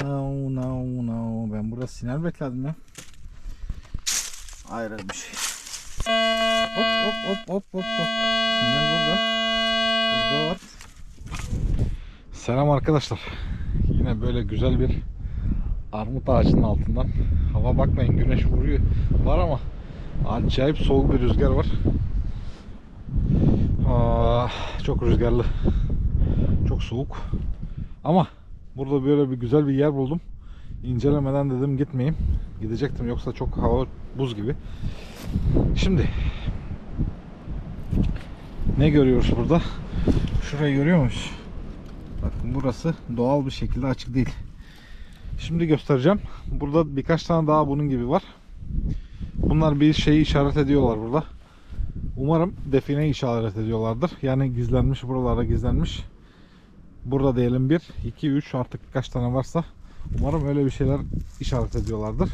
No no no. Ben burada sinyal bekledim ya. Ayrı bir şey. Hop hop hop hop hop hop. Sinyal burada. Burada var. Selam arkadaşlar. Yine böyle güzel bir armut ağacının altından. Hava bakmayın güneş vuruyor. Var ama acayip soğuk bir rüzgar var. Aa, çok rüzgarlı. Çok soğuk. Ama burada böyle bir güzel bir yer buldum. İncelemeden dedim gitmeyeyim. Gidecektim yoksa çok hava buz gibi. Şimdi ne görüyoruz burada? Şurayı görüyor muyuz? Bakın burası doğal bir şekilde açık değil. Şimdi göstereceğim. Burada birkaç tane daha bunun gibi var. Bunlar bir şeyi işaret ediyorlar burada. Umarım defineyi işaret ediyorlardır. Yani gizlenmiş buralarda gizlenmiş. Burada diyelim 1, 2, 3 artık kaç tane varsa umarım öyle bir şeyler işaret ediyorlardır.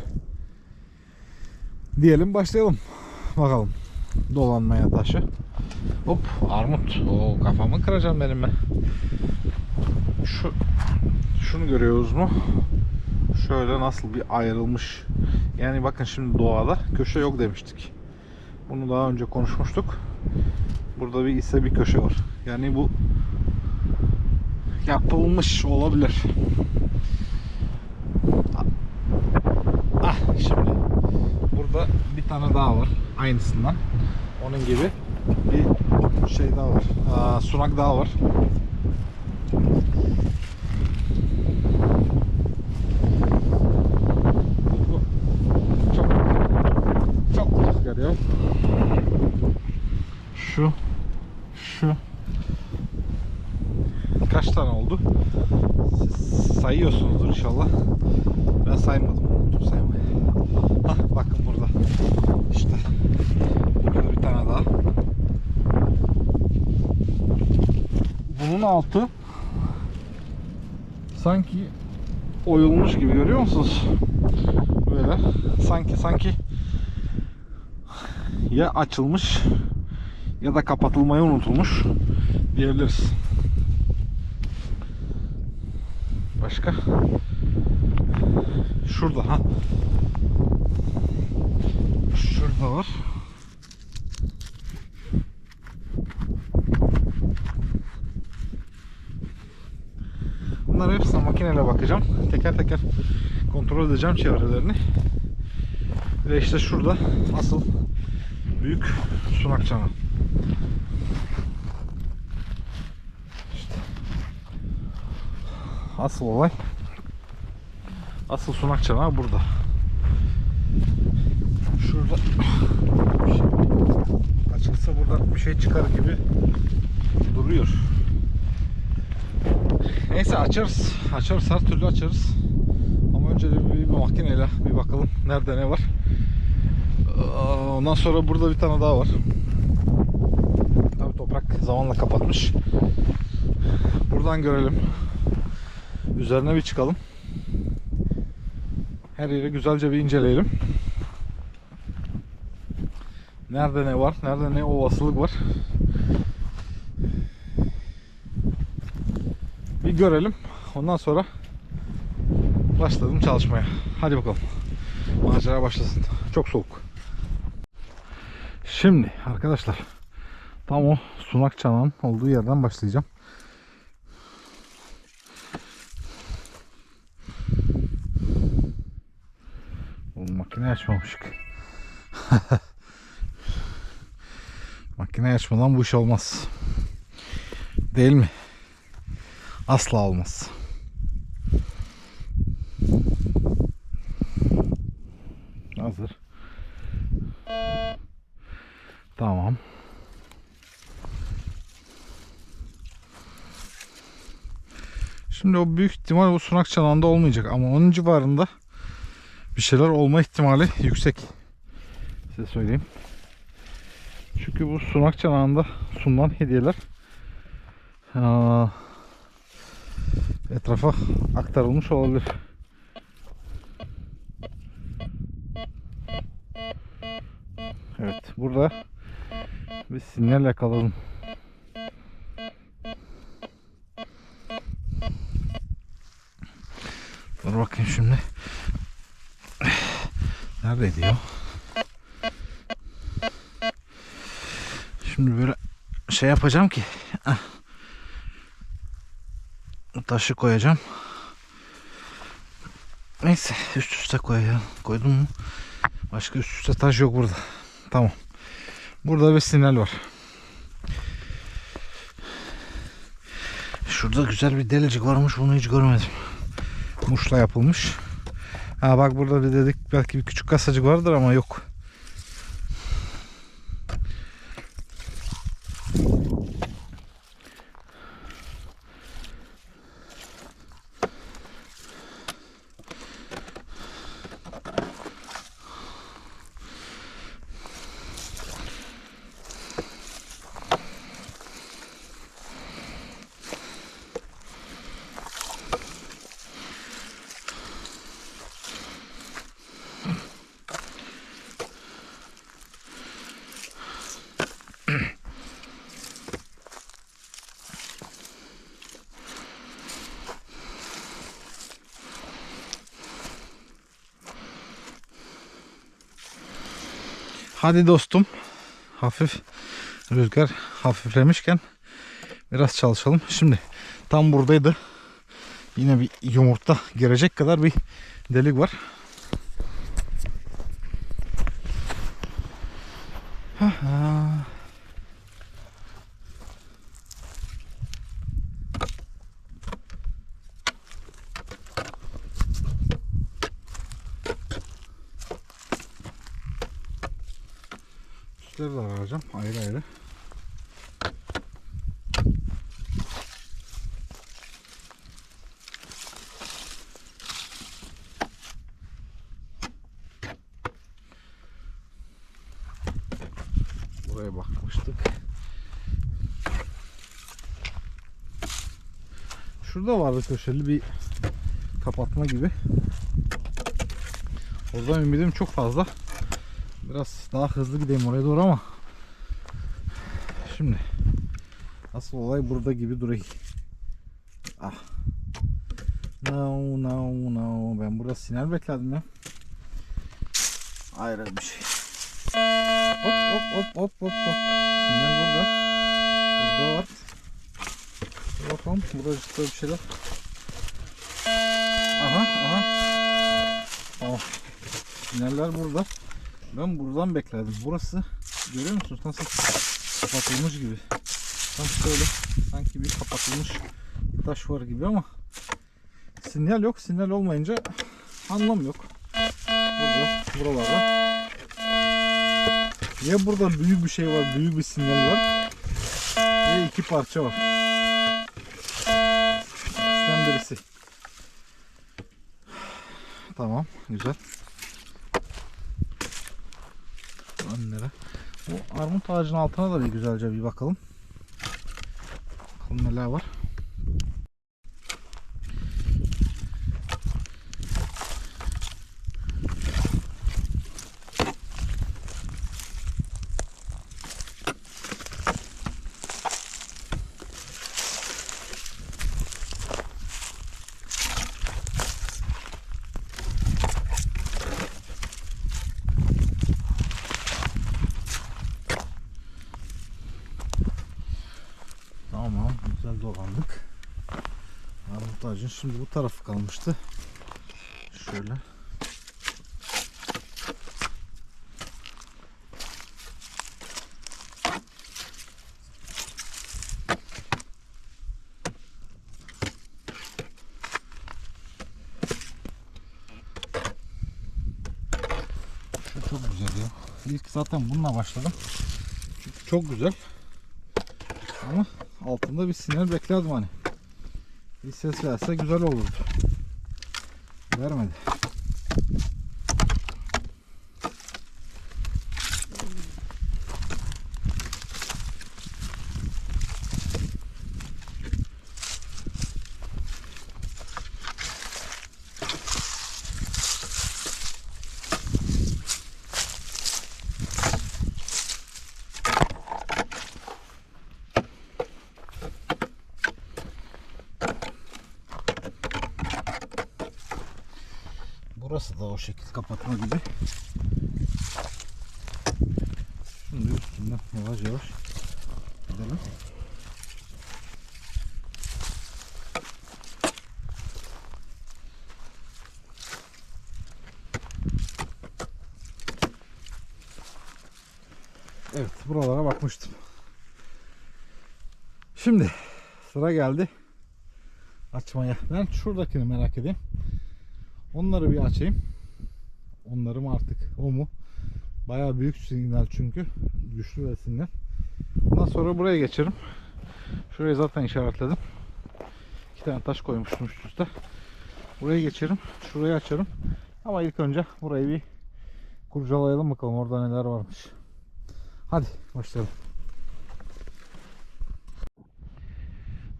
Diyelim başlayalım. Bakalım. Dolanmaya taşı. Hop armut. O kafamı kıracağım benim ben. Şu şunu görüyoruz mu? Şöyle nasıl bir ayrılmış. Yani bakın şimdi doğada köşe yok demiştik. Bunu daha önce konuşmuştuk. Burada bir ise bir köşe var. Yani bu yapılmış olabilir. Ah şimdi burada bir tane daha var aynısından. Onun gibi bir şey daha var. Aa, sunak daha var. Bu Çok çok rüzgar ya. Şu şu kaç tane oldu? Siz sayıyorsunuzdur inşallah. Ben saymadım. Unuttum saymayı. Hah bakın burada. İşte. Burada bir tane daha. Bunun altı sanki oyulmuş gibi görüyor musunuz? Böyle sanki sanki ya açılmış ya da kapatılmayı unutulmuş diyebiliriz. Başka? Şurada ha. Şurada var. Bunlar hepsine makineyle bakacağım. Teker teker kontrol edeceğim çevrelerini. Ve işte şurada asıl büyük sunak çanağı. İşte. Asıl olay asıl sunak çanağı burada. Şurada şey açılsa buradan bir şey çıkar gibi duruyor. Neyse açarız. Açarız her türlü açarız. Ama önce bir, bir makineyle bir bakalım nerede ne var. Ondan sonra burada bir tane daha var. Tabii toprak zamanla kapatmış. Buradan görelim. Üzerine bir çıkalım. Her yeri güzelce bir inceleyelim. Nerede ne var? Nerede ne olasılık var? Bir görelim. Ondan sonra başladım çalışmaya. Hadi bakalım. Macera başlasın. Çok soğuk. Şimdi arkadaşlar tam o sunak çanağın olduğu yerden başlayacağım. Oğlum makine açmamışık. makine açmadan bu iş olmaz. Değil mi? Asla olmaz. Hazır. Tamam. Şimdi o büyük ihtimal bu sunak çanağında olmayacak ama onun civarında bir şeyler olma ihtimali yüksek. Size söyleyeyim. Çünkü bu sunak çanağında sunulan hediyeler aa, etrafa aktarılmış olabilir. Evet burada bir sinyal yakaladım. Dur bakayım şimdi. Neredeydi ya? Şimdi böyle şey yapacağım ki. ah. Taşı koyacağım. Neyse üst üste koyacağım. Koydum mu? Başka üst üste taş yok burada. Tamam. Burada bir sinel var. Şurada güzel bir delicik varmış. Bunu hiç görmedim. Muşla yapılmış. Ha bak burada bir dedik belki bir küçük kasacık vardır ama yok. Hadi dostum. Hafif rüzgar hafiflemişken biraz çalışalım. Şimdi tam buradaydı. Yine bir yumurta girecek kadar bir delik var. Ha ha. Üstleri de arayacağım ayrı ayrı. Buraya bakmıştık. Şurada vardı köşeli bir kapatma gibi. Oradan ümidim çok fazla. Biraz daha hızlı gideyim oraya doğru ama Şimdi Asıl olay burada gibi duruyor Ah No no no Ben burada sinyal bekledim ya Ayrı bir şey Hop hop hop hop hop hop Sinyal burada Burada var Dur bakalım burada ciddi bir şeyler Aha aha Tamam Sinyaller burada ben buradan bekledim. Burası görüyor musunuz nasıl kapatılmış gibi. Tam şöyle sanki bir kapatılmış bir taş var gibi ama sinyal yok. Sinyal olmayınca anlam yok. Burada buralarda. Ya burada büyük bir şey var, büyük bir sinyal var. Ya iki parça var. İkisinden birisi. Tamam, güzel. Önlere. Bu armut ağacının altına da bir güzelce bir bakalım. Bakalım neler var. Tamam güzel dolandık. Armut ağacın şimdi bu tarafı kalmıştı. Şöyle. Şu çok güzel ya. İlk zaten bununla başladım. Çünkü çok güzel. Ama altında bir sinir beklerdim hani. Bir ses verse güzel olurdu. Vermedi. Kapatma gibi. Şimdi üstünden yavaş yavaş gidelim. Evet buralara bakmıştım. Şimdi sıra geldi açmaya. Ben şuradakini merak edeyim. Onları bir açayım. Onları mı artık o mu? Bayağı büyük sinyal çünkü. Güçlü ve sinyal. Ondan sonra buraya geçerim. Şurayı zaten işaretledim. İki tane taş koymuştum üst üste. Buraya geçerim. Şurayı açarım. Ama ilk önce burayı bir kurcalayalım bakalım orada neler varmış. Hadi başlayalım.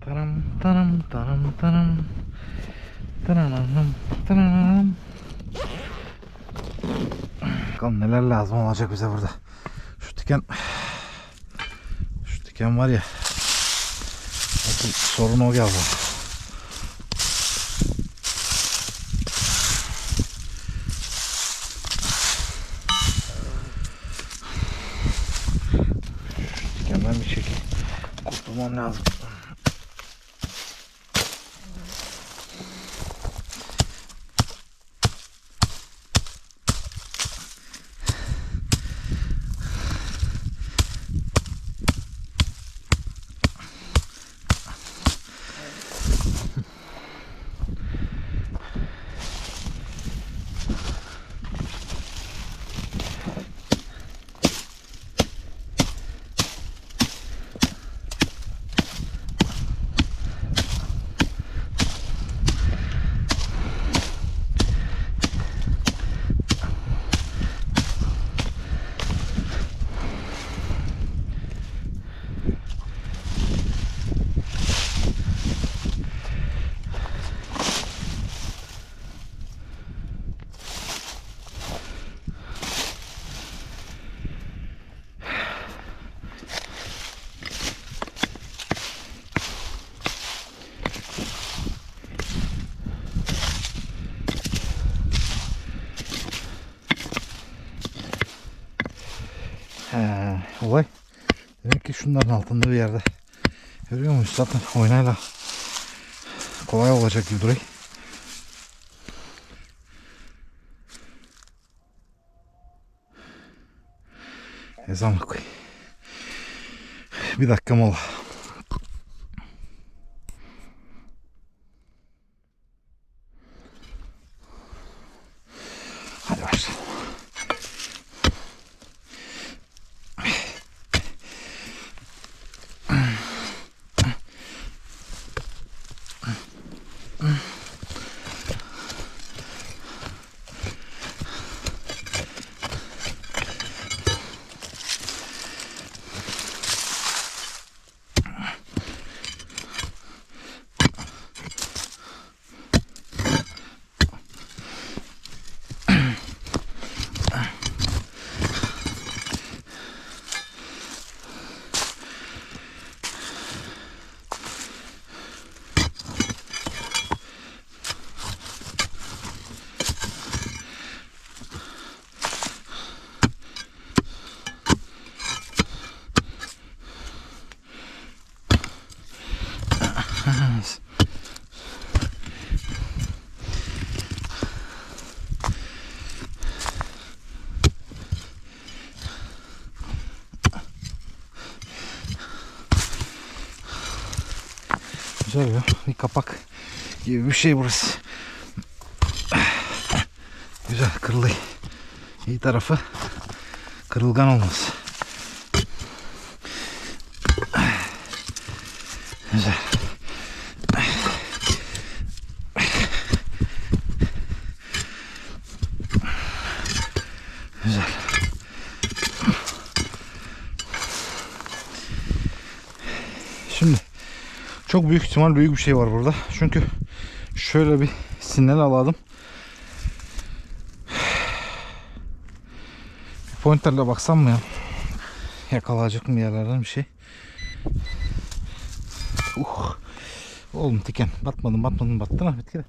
Taram taram taram taram. Taranam taranam. Bakalım neler lazım olacak bize burada. Şu diken şu diken var ya. Asıl sorun o geldi. Şu dikenden bir şekil kurtulmam lazım. He, olay demek ki şunların altında bir yerde. Görüyor musun? Zaten oynayla kolay olacak gibi duruyor. Ezan koy. Bir dakika mola. Hadi başlayalım. Ya. Bir kapak gibi bir şey burası. Güzel kırılıyor. İyi tarafı kırılgan. Güzel. Güzel. Şimdi çok büyük ihtimal büyük bir şey var burada. Çünkü şöyle bir sinyal aladım. Pointerle baksam mı ya? Yakalayacak mı yerlerden bir şey? Uh. Oğlum diken. Batmadım batmadım battın ha bitki de.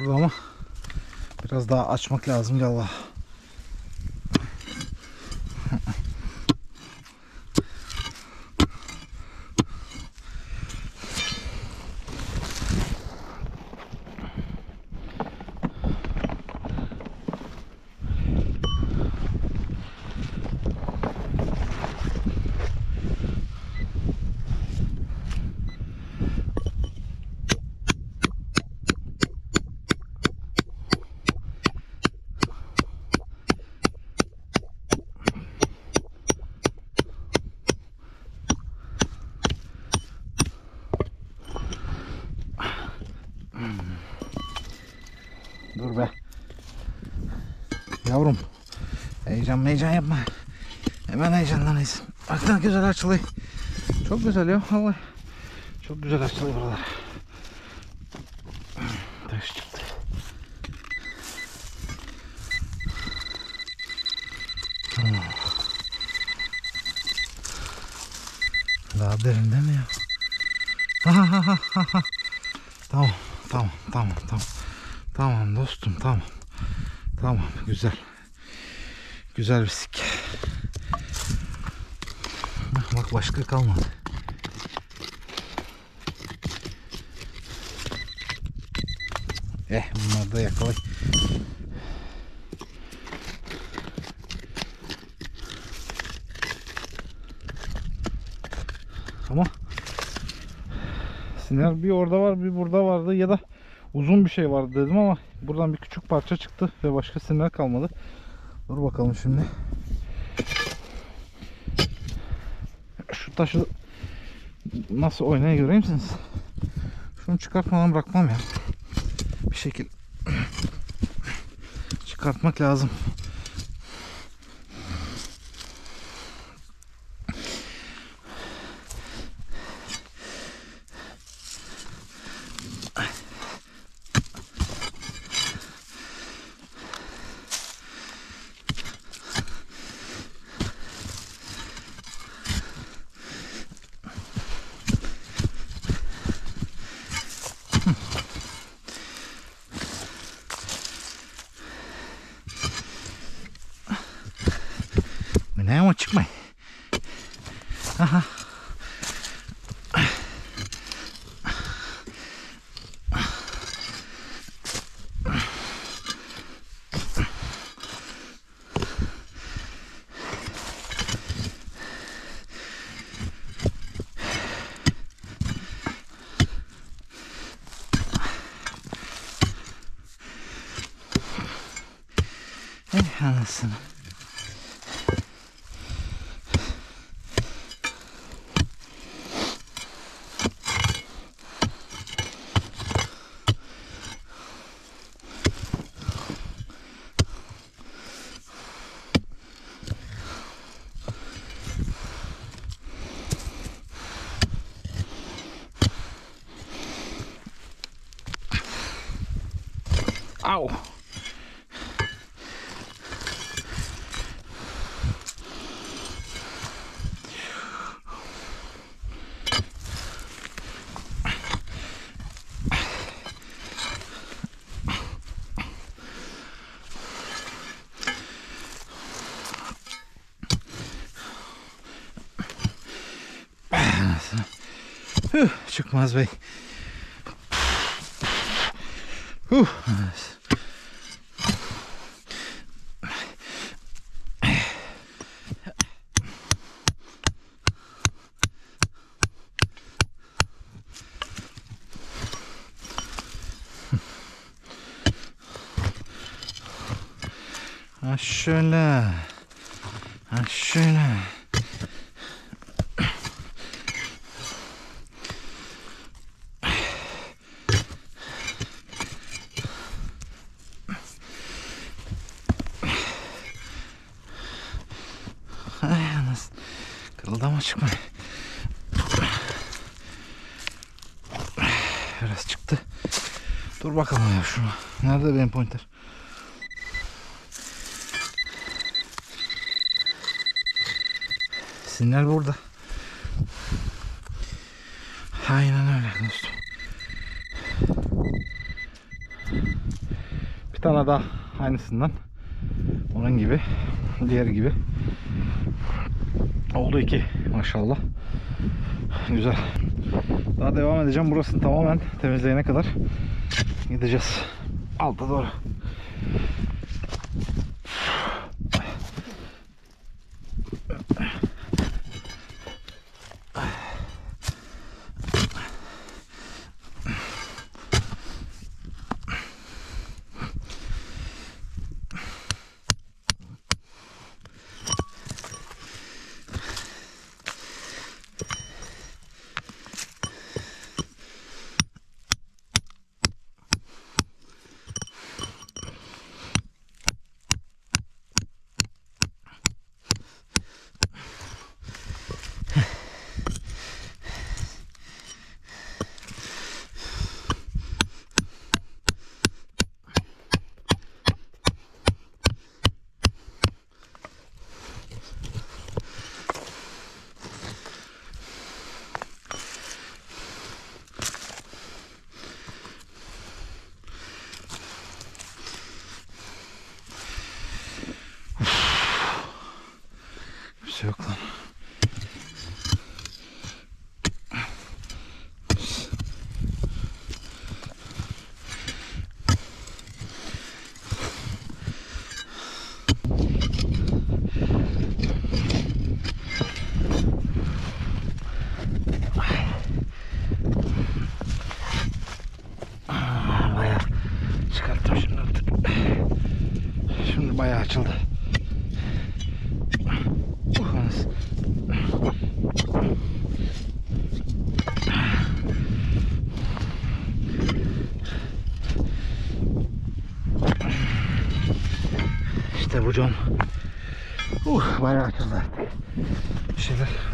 Burada ama biraz daha açmak lazım galiba. Heyecan heyecan yapma. Hemen heyecanlanıyorsun. Bak ne güzel açılıyor. Çok güzel ya vallahi. Çok güzel açılıyor buralar. Taş çıktı. Oh. Daha derinde mi ya? Ha ha ha ha ha. Tamam, tamam, tamam, tamam. Tamam dostum, tamam. Tamam, güzel. Güzel bir sik. Bak başka kalmadı. Eh bunları da yakalay. Ama Sinyal bir orada var bir burada vardı ya da uzun bir şey vardı dedim ama buradan bir küçük parça çıktı ve başka sinyal kalmadı. Dur bakalım şimdi. Şu taşı nasıl oynaya göreyim misiniz? Şunu çıkartmadan bırakmam ya. Bir şekil çıkartmak lazım. Ne ama çıkma. Aha. Eh anasını. Au. Çıkmaz bey. Huh. Ha şöyle. Ha şöyle. Ay anasını. Kırıldı ama çıkma. Biraz çıktı. Dur bakalım ya şunu. Nerede benim pointer? Sinyal burada. Aynen öyle dostum. Bir tane daha aynısından. Onun gibi. Diğer gibi. Oldu iki maşallah. Güzel. Daha devam edeceğim. Burasını tamamen temizleyene kadar gideceğiz. Alta doğru.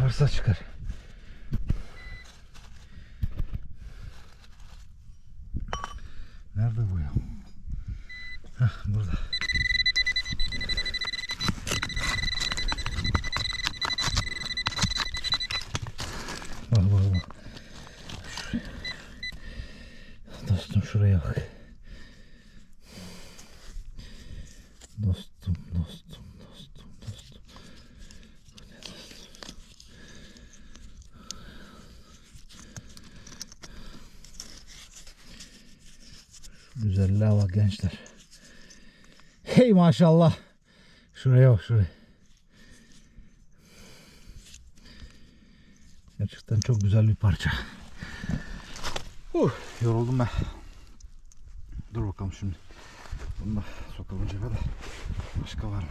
Şeyler varsa çıkar. Nerede bu ya? Heh, burada. Bak bak bak. Şuraya. Dostum şuraya bak. Dostum, dostum, dostum, dostum. Bu ne dostum? Şu Güzelliğe bak gençler. Hey maşallah. Şuraya bak şuraya. Gerçekten çok güzel bir parça. Uh, yoruldum ben. Dur bakalım şimdi. Bunu da sokalım cebe de. Başka var mı?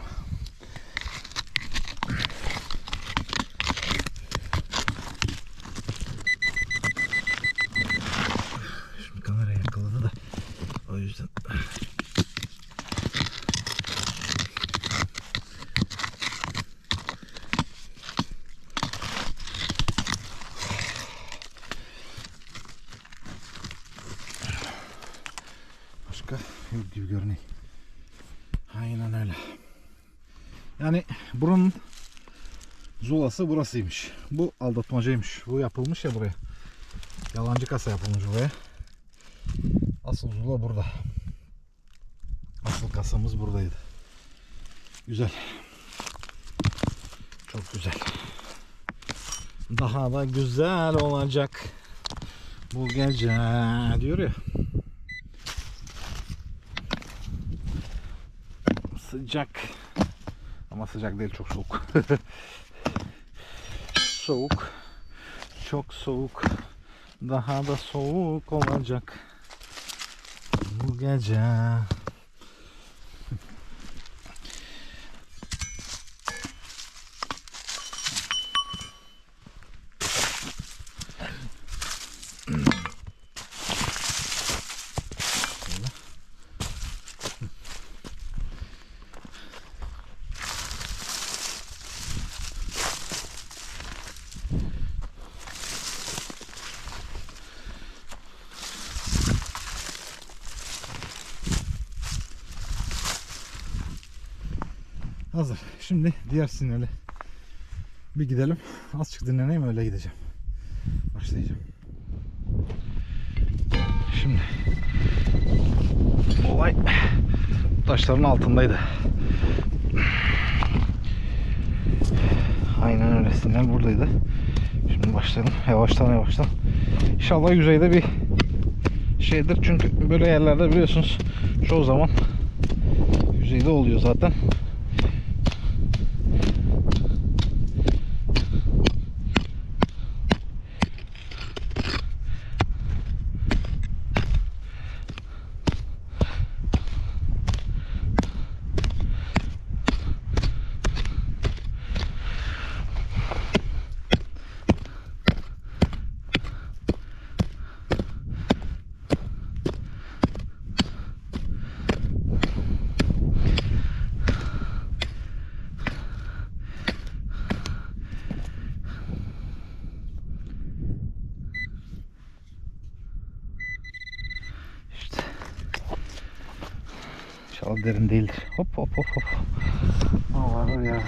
Şimdi kamera yakaladı da o yüzden Başka yok gibi görünüyor. Aynen öyle. Yani buranın zulası burasıymış. Bu aldatmacaymış. Bu yapılmış ya buraya. Yalancı kasa yapılmış buraya. Asıl zula burada. Asıl kasamız buradaydı. Güzel. Çok güzel. Daha da güzel olacak bu gece diyor ya. Sıcak. Ama sıcak değil çok soğuk. soğuk. Çok soğuk. Daha da soğuk olacak. Bu gece. Hazır. Şimdi diğer sinyale bir gidelim. Azıcık dinleneyim öyle gideceğim. Başlayacağım. Şimdi olay taşların altındaydı. Aynen öyle. Sinyal buradaydı. Şimdi başlayalım. Yavaştan yavaştan. İnşallah yüzeyde bir şeydir. Çünkü böyle yerlerde biliyorsunuz çoğu zaman yüzeyde oluyor zaten. Derin değildir. Hop hop hop hop. Var ya.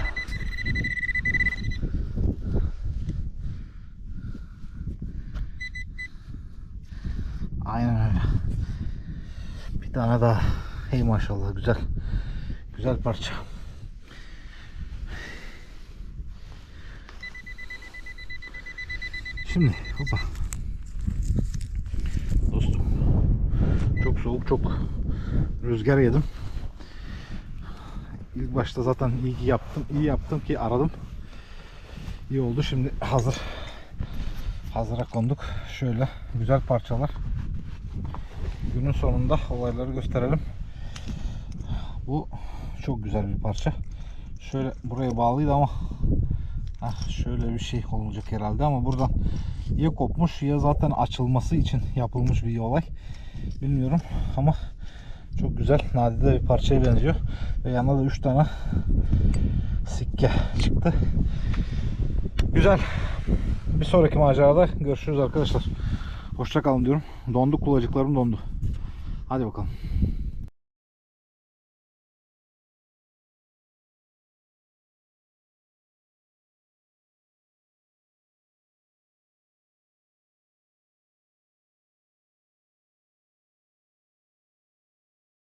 Aynen öyle. Bir tane daha. Hey maşallah güzel. Güzel parça. Şimdi hopa. Dostum. Çok soğuk, çok rüzgar yedim. İlk başta zaten iyi yaptım. iyi yaptım ki aradım. İyi oldu. Şimdi hazır. Hazıra konduk. Şöyle güzel parçalar. Günün sonunda olayları gösterelim. Bu çok güzel bir parça. Şöyle buraya bağlıydı ama Heh, şöyle bir şey olacak herhalde ama buradan ya kopmuş ya zaten açılması için yapılmış bir olay. Bilmiyorum ama çok güzel nadide bir parçaya benziyor. Ve yanında da 3 tane sikke çıktı. Güzel. Bir sonraki macerada görüşürüz arkadaşlar. Hoşça kalın diyorum. Dondu kulacıklarım dondu. Hadi bakalım.